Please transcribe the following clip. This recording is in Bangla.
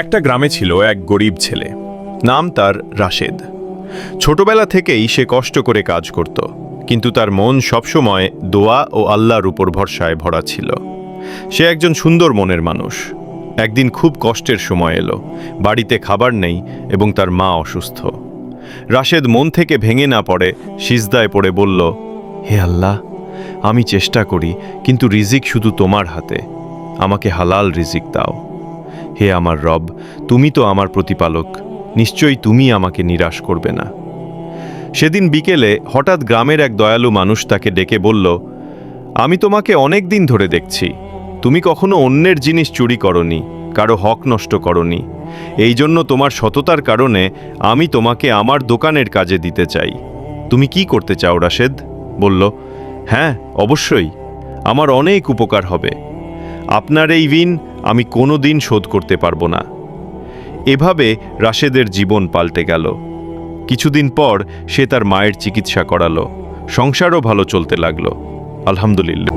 একটা গ্রামে ছিল এক গরিব ছেলে। নাম তার রাশেদ। ছোটবেলা থেকেই সে কষ্ট করে কাজ করত, কিন্তু তার মন সবসময় দোয়া ও আল্লাহর উপর ভরসায় ভরা ছিল। সে একজন সুন্দর মনের মানুষ। একদিন খুব কষ্টের সময় এলো, বাড়িতে খাবার নেই এবং তার মা অসুস্থ। রাশেদ মন থেকে ভেঙে না পড়ে সিজদায় পড়ে বলল, হে আল্লাহ, আমি চেষ্টা করি, কিন্তু রিজিক শুধু তোমার হাতে। আমাকে হালাল রিজিক দাও। হে আমার রব, তুমি তো আমার প্রতিপালক, নিশ্চয়ই তুমি আমাকে নিরাশ করবে না। সেদিন বিকেলে হঠাৎ গ্রামের এক দয়ালু মানুষ তাকে ডেকে বলল, আমি তোমাকে অনেক দিন ধরে দেখছি। তুমি কখনো অন্যের জিনিস চুরি করনি, কারও হক নষ্ট করনি। এই জন্য তোমার সততার কারণে আমি তোমাকে আমার দোকানের কাজে দিতে চাই। তুমি কি করতে চাও, রাশেদ? বলল হ্যাঁ অবশ্যই। আমার অনেক উপকার হবে। আপনার এই ঋণ আমি কোনো দিন শোধ করতে পারব না। এভাবে রাশেদের জীবন পাল্টে গেল। কিছুদিন পর সে তার মায়ের চিকিৎসা করালো। সংসারও ভালো চলতে লাগল। আলহামদুলিল্লাহ।